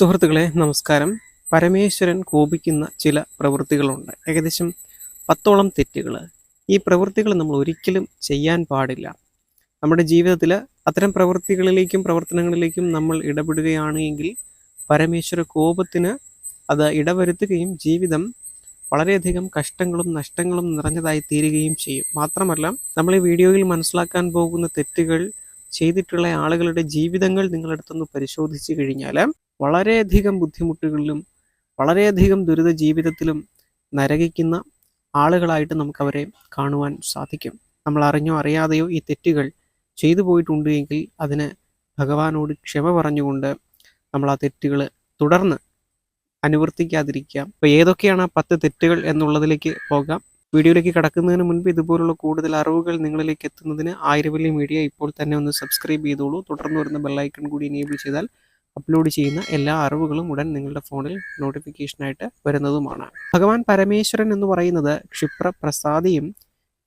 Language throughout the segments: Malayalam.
സുഹൃത്തുക്കളെ നമസ്കാരം. പരമേശ്വരൻ കോപിക്കുന്ന ചില പ്രവൃത്തികളുണ്ട്. ഏകദേശം പത്തോളം തെറ്റുകൾ ഈ പ്രവൃത്തികൾ നമ്മൾ ഒരിക്കലും ചെയ്യാൻ പാടില്ല. നമ്മുടെ ജീവിതത്തിൽ അത്തരം പ്രവൃത്തികളിലേക്കും പ്രവർത്തനങ്ങളിലേക്കും നമ്മൾ ഇടപെടുകയാണെങ്കിൽ പരമേശ്വര കോപത്തിന് അത് ഇടവരുത്തുകയും ജീവിതം വളരെയധികം കഷ്ടങ്ങളും നഷ്ടങ്ങളും നിറഞ്ഞതായി തീരുകയും ചെയ്യും. മാത്രമല്ല നമ്മൾ ഈ വീഡിയോയിൽ മനസ്സിലാക്കാൻ പോകുന്ന തെറ്റുകൾ ചെയ്തിട്ടുള്ള ആളുകളുടെ ജീവിതങ്ങൾ നിങ്ങളെടുത്തൊന്ന് പരിശോധിച്ചു കഴിഞ്ഞാൽ വളരെയധികം ബുദ്ധിമുട്ടുകളിലും വളരെയധികം ദുരിത ജീവിതത്തിലും നരകിക്കുന്ന ആളുകളായിട്ട് നമുക്കവരെ കാണുവാൻ സാധിക്കും. നമ്മൾ അറിഞ്ഞോ അറിയാതെയോ ഈ തെറ്റുകൾ ചെയ്തു പോയിട്ടുണ്ട് എങ്കിൽ അതിന് ഭഗവാനോട് ക്ഷമ പറഞ്ഞുകൊണ്ട് നമ്മൾ ആ തെറ്റുകൾ തുടർന്ന് അനുവർത്തിക്കാതിരിക്കുക. അപ്പോൾ ഏതൊക്കെയാണ് ആ പത്ത് തെറ്റുകൾ എന്നുള്ളതിലേക്ക് പോകാം. വീഡിയോയിലേക്ക് കടക്കുന്നതിന് മുൻപ് ഇതുപോലുള്ള കൂടുതൽ അറിവുകൾ നിങ്ങളിലേക്ക് എത്തുന്നതിന് ആയിരവല്ലി മീഡിയ ഇപ്പോൾ തന്നെ ഒന്ന് സബ്സ്ക്രൈബ് ചെയ്തോളൂ. തുടർന്ന് വരുന്ന ബെല്ലൈക്കൺ കൂടി എനേബിൾ ചെയ്താൽ അപ്ലോഡ് ചെയ്യുന്ന എല്ലാ അറിവുകളും ഉടൻ നിങ്ങളുടെ ഫോണിൽ നോട്ടിഫിക്കേഷനായിട്ട് വരുന്നതുമാണ്. ഭഗവാൻ പരമേശ്വരൻ എന്ന് പറയുന്നത് ക്ഷിപ്ര പ്രസാദിയും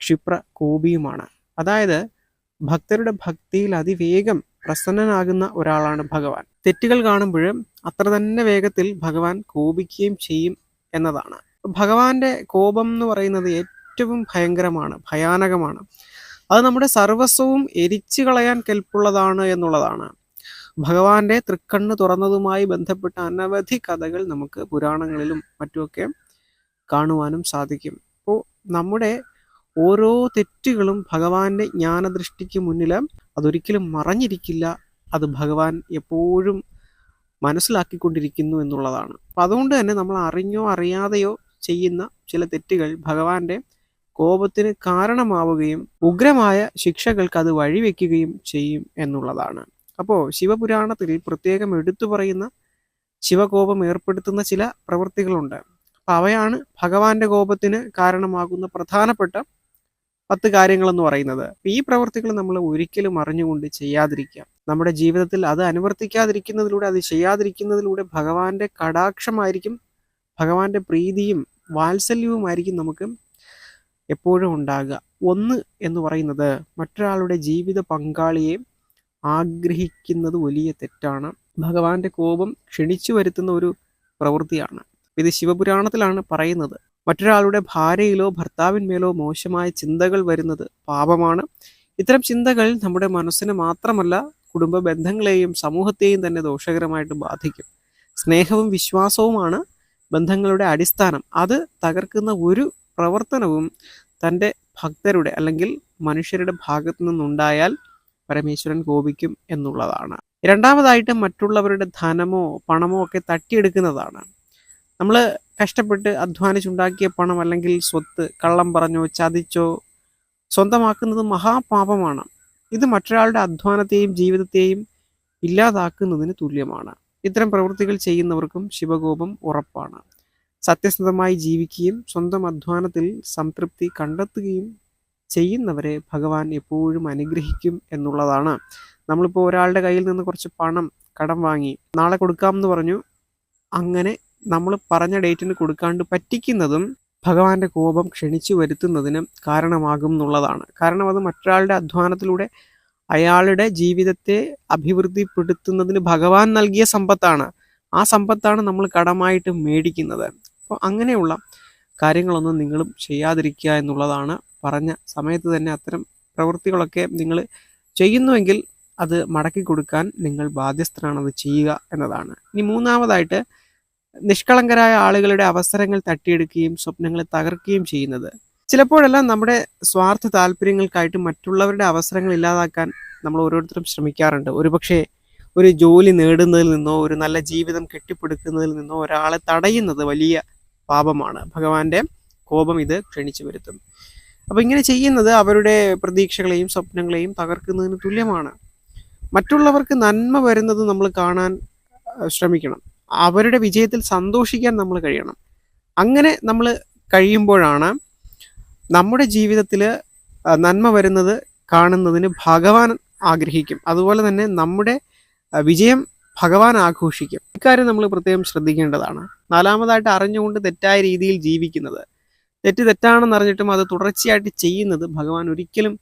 ക്ഷിപ്ര കോപിയുമാണ്. അതായത് ഭക്തരുടെ ഭക്തിയിൽ അതിവേഗം പ്രസന്നനാകുന്ന ഒരാളാണ് ഭഗവാൻ. തെറ്റുകൾ കാണുമ്പോഴും അത്ര തന്നെ വേഗത്തിൽ ഭഗവാൻ കോപിക്കുകയും ചെയ്യും എന്നതാണ്. ഭഗവാന്റെ കോപം എന്ന് പറയുന്നത് ഏറ്റവും ഭയങ്കരമാണ് ഭയാനകമാണ്. അത് നമ്മുടെ സർവസ്വവും എരിച്ചു കളയാൻ കെൽപ്പുള്ളതാണ് എന്നുള്ളതാണ്. ഭഗവാന്റെ തൃക്കണ്ണ് തുറന്നതുമായി ബന്ധപ്പെട്ട അനവധി കഥകൾ നമുക്ക് പുരാണങ്ങളിലും മറ്റുമൊക്കെ കാണുവാനും സാധിക്കും. അപ്പോൾ നമ്മുടെ ഓരോ തെറ്റുകളും ഭഗവാന്റെ ജ്ഞാനദൃഷ്ടിക്ക് മുന്നിൽ അതൊരിക്കലും മറഞ്ഞിരിക്കില്ല. അത് ഭഗവാൻ എപ്പോഴും മനസ്സിലാക്കിക്കൊണ്ടിരിക്കുന്നു എന്നുള്ളതാണ്. അപ്പം അതുകൊണ്ട് തന്നെ നമ്മൾ അറിഞ്ഞോ അറിയാതെയോ ചെയ്യുന്ന ചില തെറ്റുകൾ ഭഗവാന്റെ കോപത്തിന് കാരണമാവുകയും ഉഗ്രമായ ശിക്ഷകൾക്ക് അത് വഴിവെക്കുകയും ചെയ്യും എന്നുള്ളതാണ്. അപ്പോൾ ശിവപുരാണത്തിൽ പ്രത്യേകം എടുത്തു പറയുന്ന ശിവകോപം ഏർപ്പെടുത്തുന്ന ചില പ്രവൃത്തികളുണ്ട്. അപ്പം അവയാണ് ഭഗവാന്റെ കോപത്തിന് കാരണമാകുന്ന പ്രധാനപ്പെട്ട പത്ത് കാര്യങ്ങളെന്ന് പറയുന്നത്. ഈ പ്രവൃത്തികൾ നമ്മൾ ഒരിക്കലും അറിഞ്ഞുകൊണ്ട് ചെയ്യാതിരിക്കുക. നമ്മുടെ ജീവിതത്തിൽ അത് അനുവർത്തിക്കാതിരിക്കുന്നതിലൂടെ അത് ചെയ്യാതിരിക്കുന്നതിലൂടെ ഭഗവാന്റെ കടാക്ഷമായിരിക്കും ഭഗവാന്റെ പ്രീതിയും വാത്സല്യവുമായിരിക്കും നമുക്ക് എപ്പോഴും ഉണ്ടാകുക. ഒന്ന് എന്ന് പറയുന്നത് മറ്റൊരാളുടെ ജീവിത പങ്കാളിയെ ആഗ്രഹിക്കുന്നത് വലിയ തെറ്റാണ്. ഭഗവാന്റെ കോപം ക്ഷണിച്ചു വരുത്തുന്ന ഒരു പ്രവൃത്തിയാണ്. ഇത് ശിവപുരാണത്തിലാണ് പറയുന്നത്. മറ്റൊരാളുടെ ഭാര്യയിലോ ഭർത്താവിന്മേലോ മോശമായ ചിന്തകൾ വരുന്നത് പാപമാണ്. ഇത്തരം ചിന്തകൾ നമ്മുടെ മനസ്സിന് മാത്രമല്ല കുടുംബ ബന്ധങ്ങളെയും സമൂഹത്തെയും തന്നെ ദോഷകരമായിട്ട് ബാധിക്കും. സ്നേഹവും വിശ്വാസവുമാണ് ബന്ധങ്ങളുടെ അടിസ്ഥാനം. അത് തകർക്കുന്ന ഒരു പ്രവർത്തനവും തന്റെ ഭക്തരുടെ അല്ലെങ്കിൽ മനുഷ്യരുടെ ഭാഗത്തു നിന്നുണ്ടായാൽ പരമേശ്വരൻ കോപിക്കും എന്നുള്ളതാണ്. രണ്ടാമതായിട്ട് മറ്റുള്ളവരുടെ ധനമോ പണമോ ഒക്കെ തട്ടിയെടുക്കുന്നതാണ്. നമ്മൾ കഷ്ടപ്പെട്ട് അധ്വാനിച്ചുണ്ടാക്കിയ പണം അല്ലെങ്കിൽ സ്വത്ത് കള്ളം പറഞ്ഞോ ചതിച്ചോ സ്വന്തമാക്കുന്നത് മഹാപാപമാണ്. ഇത് മറ്റൊരാളുടെ അധ്വാനത്തെയും ജീവിതത്തെയും ഇല്ലാതാക്കുന്നതിന് തുല്യമാണ്. ഇത്തരം പ്രവൃത്തികൾ ചെയ്യുന്നവർക്കും ശിവകോപം ഉറപ്പാണ്. സത്യസന്ധമായി ജീവിക്കുകയും സ്വന്തം അധ്വാനത്തിൽ സംതൃപ്തി കണ്ടെത്തുകയും ചെയ്യുന്നവരെ ഭഗവാൻ എപ്പോഴും അനുഗ്രഹിക്കും എന്നുള്ളതാണ്. നമ്മളിപ്പോൾ ഒരാളുടെ കയ്യിൽ നിന്ന് കുറച്ച് പണം കടം വാങ്ങി നാളെ കൊടുക്കാമെന്ന് പറഞ്ഞു അങ്ങനെ നമ്മൾ പറഞ്ഞ ഡേറ്റിന് കൊടുക്കാണ്ട് പറ്റിക്കുന്നതും ഭഗവാന്റെ കോപം ക്ഷണിച്ചു വരുത്തുന്നതിന് കാരണമാകും എന്നുള്ളതാണ്. കാരണം അത് മറ്റൊരാളുടെ അധ്വാനത്തിലൂടെ അയാളുടെ ജീവിതത്തെ അഭിവൃദ്ധിപ്പെടുത്തുന്നതിന് ഭഗവാൻ നൽകിയ സമ്പത്താണ്. ആ സമ്പത്താണ് നമ്മൾ കടമായിട്ട് മേടിക്കുന്നത്. അപ്പോൾ അങ്ങനെയുള്ള കാര്യങ്ങളൊന്നും നിങ്ങളും ചെയ്യാതിരിക്കുക എന്നുള്ളതാണ് പറഞ്ഞ സമയത്ത് തന്നെ അത്തരം പ്രവൃത്തികളൊക്കെ നിങ്ങൾ ചെയ്യുന്നുവെങ്കിൽ അത് മടക്കി കൊടുക്കാൻ നിങ്ങൾ ബാധ്യസ്ഥനാണത് ചെയ്യുക എന്നതാണ്. ഇനി മൂന്നാമതായിട്ട് നിഷ്കളങ്കരായ ആളുകളുടെ അവസരങ്ങൾ തട്ടിയെടുക്കുകയും സ്വപ്നങ്ങളെ തകർക്കുകയും ചെയ്യുന്നത്. ചിലപ്പോഴെല്ലാം നമ്മുടെ സ്വാർത്ഥ താല്പര്യങ്ങൾക്കായിട്ട് മറ്റുള്ളവരുടെ അവസരങ്ങൾ ഇല്ലാതാക്കാൻ നമ്മൾ ഓരോരുത്തരും ശ്രമിക്കാറുണ്ട്. ഒരുപക്ഷെ ഒരു ജോലി നേടുന്നതിൽ നിന്നോ ഒരു നല്ല ജീവിതം കെട്ടിപ്പടുക്കുന്നതിൽ നിന്നോ ഒരാളെ തടയുന്നത് വലിയ പാപമാണ്. ഭഗവാന്റെ കോപം ഇത് ക്ഷണിച്ചു വരുത്തും അപ്പോൾ ഇങ്ങനെ ചെയ്യുന്നത് അവരുടെ പ്രതീക്ഷകളെയും സ്വപ്നങ്ങളെയും തകർക്കുന്നതിന് തുല്യമാണ്. മറ്റുള്ളവർക്ക് നന്മ വരുന്നത് നമ്മൾ കാണാൻ ശ്രമിക്കണം. അവരുടെ വിജയത്തിൽ സന്തോഷിക്കാൻ നമ്മൾ കഴിയണം. അങ്ങനെ നമ്മൾ കഴിയുമ്പോഴാണ് നമ്മുടെ ജീവിതത്തിൽ നന്മ വരുന്നത് കാണുന്നതിന് ഭഗവാൻ ആഗ്രഹിക്കും. അതുപോലെ തന്നെ നമ്മുടെ വിജയം ഭഗവാൻ ആഘോഷിക്കും. ഇക്കാര്യം നമ്മൾ പ്രത്യേകം ശ്രദ്ധിക്കേണ്ടതാണ്. നാലാമതായിട്ട് അറിഞ്ഞുകൊണ്ട് തെറ്റായ രീതിയിൽ ജീവിക്കുന്നത്. തെറ്റ് തെറ്റാണെന്ന് അറിഞ്ഞിട്ടും അത് തുടർച്ചയായിട്ട് ചെയ്യുന്നത് ഭഗവാൻ ഒരിക്കലും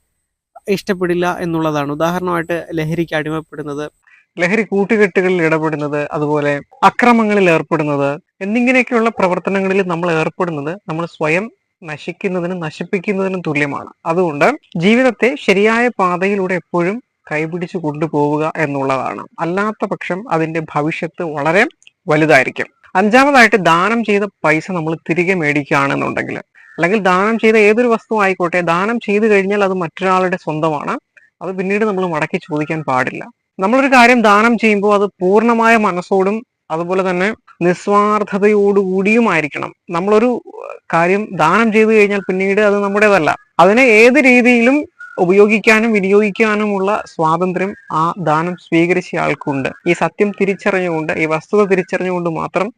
ഇഷ്ടപ്പെടില്ല എന്നുള്ളതാണ്. ഉദാഹരണമായിട്ട് ലഹരിക്ക് അടിമപ്പെടുന്നത്. ലഹരി കൂട്ടുകെട്ടുകളിൽ ഇടപെടുന്നത് അതുപോലെ അക്രമങ്ങളിൽ ഏർപ്പെടുന്നത് എന്നിങ്ങനെയൊക്കെയുള്ള പ്രവർത്തനങ്ങളിൽ നമ്മൾ ഏർപ്പെടുന്നത് നമ്മൾ സ്വയം നശിക്കുന്നതിനും നശിപ്പിക്കുന്നതിനും തുല്യമാണ്. അതുകൊണ്ട് ജീവിതത്തെ ശരിയായ പാതയിലൂടെ എപ്പോഴും കൈപിടിച്ച് കൊണ്ടുപോവുക എന്നുള്ളതാണ്. അല്ലാത്ത പക്ഷം അതിന്റെ ഭവിഷ്യത്ത് വളരെ വലുതായിരിക്കും. അഞ്ചാമതായിട്ട് ദാനം ചെയ്ത പൈസ നമ്മൾ തിരികെ മേടിക്കുകയാണെന്നുണ്ടെങ്കിൽ അല്ലെങ്കിൽ ദാനം ചെയ്ത ഏതൊരു വസ്തു ആയിക്കോട്ടെ ദാനം ചെയ്തു കഴിഞ്ഞാൽ അത് മറ്റൊരാളുടെ സ്വന്തമാണ്. അത് പിന്നീട് നമ്മൾ മടക്കി ചോദിക്കാൻ പാടില്ല. നമ്മളൊരു കാര്യം ദാനം ചെയ്യുമ്പോൾ അത് പൂർണമായ മനസ്സോടും അതുപോലെ തന്നെ നിസ്വാർത്ഥതയോടുകൂടിയുമായിരിക്കണം. നമ്മളൊരു കാര്യം ദാനം ചെയ്തു കഴിഞ്ഞാൽ പിന്നീട് അത് നമ്മുടേതല്ല. അതിനെ ഏത് രീതിയിലും ഉപയോഗിക്കാനും വിനിയോഗിക്കാനുമുള്ള സ്വാതന്ത്ര്യം ആ ദാനം സ്വീകരിച്ച ആൾക്കുണ്ട്. ഈ സത്യം തിരിച്ചറിഞ്ഞുകൊണ്ട് ഈ വസ്തുത തിരിച്ചറിഞ്ഞുകൊണ്ട് മാത്രം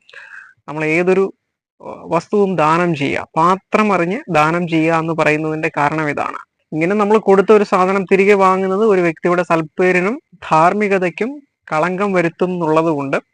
നമ്മൾ ഏതൊരു വസ്തുവും ദാനം ചെയ്യുക. പാത്രം അറിഞ്ഞ് ദാനം ചെയ്യുക എന്ന് പറയുന്നതിന്റെ കാരണം ഇതാണ്. ഇങ്ങനെ നമ്മൾ കൊടുത്ത ഒരു സാധനം തിരികെ വാങ്ങുന്നത് ഒരു വ്യക്തിയുടെ സൽപ്പേരിനും ധാർമ്മികതയ്ക്കും കളങ്കം വരുത്തും എന്നുള്ളത് കൊണ്ട്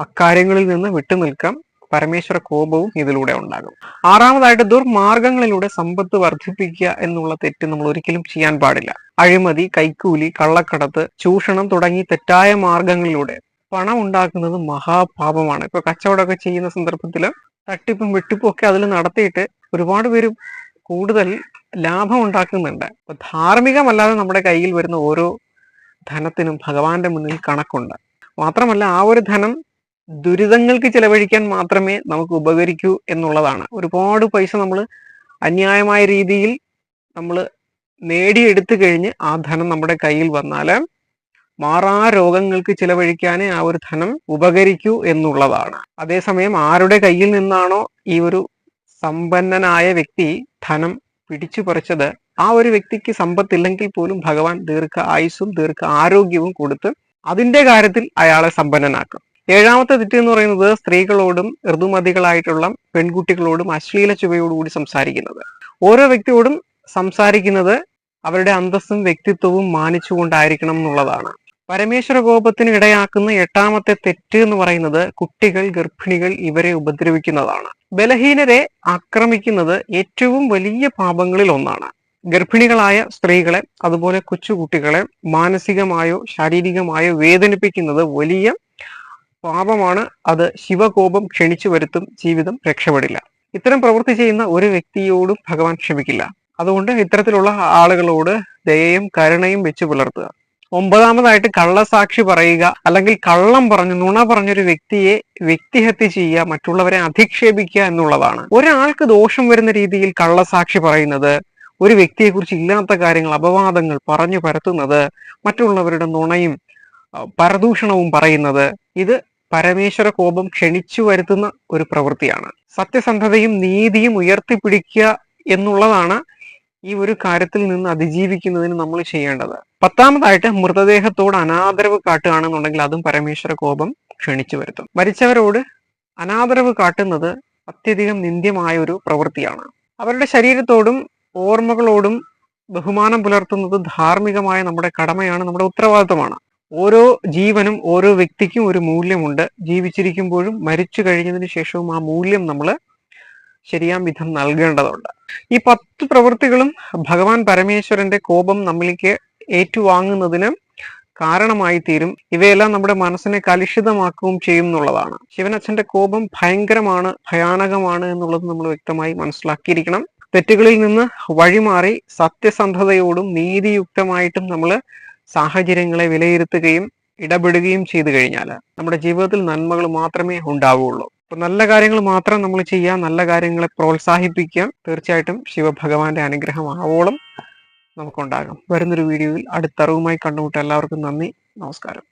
അക്കാര്യങ്ങളിൽ നിന്ന് വിട്ടുനിൽക്കാം. പരമേശ്വര കോപവും ഇതിലൂടെ ഉണ്ടാകും. ആറാമതായിട്ട് ദുർമാർഗങ്ങളിലൂടെ സമ്പത്ത് വർദ്ധിപ്പിക്കുക എന്നുള്ള തെറ്റ് നമ്മൾ ഒരിക്കലും ചെയ്യാൻ പാടില്ല. അഴിമതി കൈക്കൂലി കള്ളക്കടത്ത് ചൂഷണം തുടങ്ങി തെറ്റായ മാർഗങ്ങളിലൂടെ പണം ഉണ്ടാക്കുന്നത് മഹാപാപമാണ്. ഇപ്പൊ കച്ചവടമൊക്കെ ചെയ്യുന്ന സന്ദർഭത്തിൽ തട്ടിപ്പും വെട്ടിപ്പും ഒക്കെ അതിൽ നടത്തിയിട്ട് ഒരുപാട് പേര് കൂടുതൽ ലാഭം ഉണ്ടാക്കുന്നുണ്ട്. അപ്പൊ ധാർമ്മികമല്ലാതെ നമ്മുടെ കയ്യിൽ വരുന്ന ഓരോ ധനത്തിനും ഭഗവാന്റെ മുന്നിൽ കണക്കുണ്ട്. മാത്രമല്ല ആ ഒരു ധനം ദുരിതങ്ങൾക്ക് ചിലവഴിക്കാൻ മാത്രമേ നമുക്ക് ഉപകരിക്കൂ എന്നുള്ളതാണ്. ഒരുപാട് പൈസ നമ്മൾ അന്യായമായ രീതിയിൽ നമ്മൾ നേടിയെടുത്തു കഴിഞ്ഞ് ആ ധനം നമ്മുടെ കയ്യിൽ വന്നാൽ മാറാ രോഗങ്ങൾക്ക് ചിലവഴിക്കാനേ ആ ഒരു ധനം ഉപകരിക്കൂ എന്നുള്ളതാണ്. അതേസമയം ആരുടെ കയ്യിൽ നിന്നാണോ ഈ ഒരു സമ്പന്നനായ വ്യക്തി ധനം പിടിച്ചു പറിച്ചത് ആ ഒരു വ്യക്തിക്ക് സമ്പത്തില്ലെങ്കിൽ പോലും ഭഗവാൻ ദീർഘ ആയുസ്സും ദീർഘ ആരോഗ്യവും കൊടുത്ത് അതിന്റെ കാര്യത്തിൽ അയാളെ സമ്പന്നനാക്കും. ഏഴാമത്തെ തെറ്റ് എന്ന് പറയുന്നത് സ്ത്രീകളോടും ഋതുമതികളായിട്ടുള്ള പെൺകുട്ടികളോടും അശ്ലീല ചുവയോടുകൂടി സംസാരിക്കുന്നത്. ഓരോ വ്യക്തിയോടും സംസാരിക്കുന്നത് അവരുടെ അന്തസ്സും വ്യക്തിത്വവും മാനിച്ചുകൊണ്ടായിരിക്കണം എന്നുള്ളതാണ്. പരമേശ്വര കോപത്തിന് ഇടയാക്കുന്ന എട്ടാമത്തെ തെറ്റ് എന്ന് പറയുന്നത് കുട്ടികൾ ഗർഭിണികൾ ഇവരെ ഉപദ്രവിക്കുന്നതാണ്. ബലഹീനരെ ആക്രമിക്കുന്നത് ഏറ്റവും വലിയ പാപങ്ങളിൽ ഒന്നാണ്. ഗർഭിണികളായ സ്ത്രീകളെ അതുപോലെ കൊച്ചുകുട്ടികളെ മാനസികമായോ ശാരീരികമായോ വേദനിപ്പിക്കുന്നത് വലിയ പാപമാണ് അത് ശിവകോപം ക്ഷണിച്ചു വരുത്തും ജീവിതം രക്ഷപ്പെടില്ല. ഇത്തരം പ്രവൃത്തി ചെയ്യുന്ന ഒരു വ്യക്തിയോടും ഭഗവാൻ ക്ഷമിക്കില്ല. അതുകൊണ്ട് ഇത്തരത്തിലുള്ള ആളുകളോട് ദയയും കരുണയും വെച്ച് പുലർത്തുക. ഒമ്പതാമതായിട്ട് കള്ളസാക്ഷി പറയുക അല്ലെങ്കിൽ കള്ളം പറഞ്ഞു നുണ പറഞ്ഞൊരു വ്യക്തിയെ വ്യക്തിഹത്യ ചെയ്യുക മറ്റുള്ളവരെ അധിക്ഷേപിക്കുക എന്നുള്ളതാണ്. ഒരാൾക്ക് ദോഷം വരുന്ന രീതിയിൽ കള്ളസാക്ഷി പറയുന്നത് ഒരു വ്യക്തിയെക്കുറിച്ച് ഇല്ലാത്ത കാര്യങ്ങൾ അപവാദങ്ങൾ പറഞ്ഞു പരത്തുന്നത് മറ്റുള്ളവരുടെ നുണയും പരദൂഷണവും പറയുന്നത് ഇത് പരമേശ്വര കോപം ക്ഷണിച്ചു വരുത്തുന്ന ഒരു പ്രവൃത്തിയാണ്. സത്യസന്ധതയും നീതിയും ഉയർത്തിപ്പിടിക്കുക എന്നുള്ളതാണ് ഈ ഒരു കാര്യത്തിൽ നിന്ന് അതിജീവിക്കുന്നതിന് നമ്മൾ ചെയ്യേണ്ടത്. പത്താമതായിട്ട് മൃതദേഹത്തോട് അനാദരവ് കാട്ടുകയാണെന്നുണ്ടെങ്കിൽ അതും പരമേശ്വര കോപം ക്ഷണിച്ചു വരുത്തും. മരിച്ചവരോട് അനാദരവ് കാട്ടുന്നത് അത്യധികം നിന്ദ്യമായ ഒരു പ്രവൃത്തിയാണ്. അവരുടെ ശരീരത്തോടും ഓർമ്മകളോടും ബഹുമാനം പുലർത്തുന്നത് ധാർമ്മികമായ നമ്മുടെ കടമയാണ് നമ്മുടെ ഉത്തരവാദിത്വമാണ്. ഓരോ ജീവനും ഓരോ വ്യക്തിക്കും ഒരു മൂല്യമുണ്ട്. ജീവിച്ചിരിക്കുമ്പോഴും മരിച്ചു കഴിഞ്ഞതിന് ശേഷവും ആ മൂല്യം നമ്മൾ ശരിയാം വിധം നൽകേണ്ടതുണ്ട്. ഈ പത്ത് പ്രവൃത്തികളും ഭഗവാൻ പരമേശ്വരന്റെ കോപം നമ്മളിലേക്ക് ഏറ്റുവാങ്ങുന്നതിന് കാരണമായി തീരും ഇവയെല്ലാം നമ്മുടെ മനസ്സിനെ കലുഷിതമാക്കുകയും ചെയ്യും എന്നുള്ളതാണ്. ശിവനച്ഛന്റെ കോപം ഭയങ്കരമാണ് ഭയാനകമാണ് എന്നുള്ളത് നമ്മൾ വ്യക്തമായി മനസ്സിലാക്കിയിരിക്കണം. തെറ്റുകളിൽ നിന്ന് വഴിമാറി സത്യസന്ധതയോടും നീതിയുക്തമായിട്ടും നമ്മൾ സാഹചര്യങ്ങളെ വിലയിരുത്തുകയും ഇടപെടുകയും ചെയ്തു കഴിഞ്ഞാൽ നമ്മുടെ ജീവിതത്തിൽ നന്മകൾ മാത്രമേ ഉണ്ടാവുകയുള്ളൂ അപ്പൊ നല്ല കാര്യങ്ങൾ മാത്രം നമ്മൾ ചെയ്യുക നല്ല കാര്യങ്ങളെ പ്രോത്സാഹിപ്പിക്കുക തീർച്ചയായിട്ടും ശിവഭഗവാന്റെ അനുഗ്രഹം ആവോളം നമുക്കുണ്ടാകാം. വരുന്നൊരു വീഡിയോയിൽ അടുത്തറിവുമായി കണ്ടുമുട്ട എല്ലാവർക്കും നന്ദി നമസ്കാരം.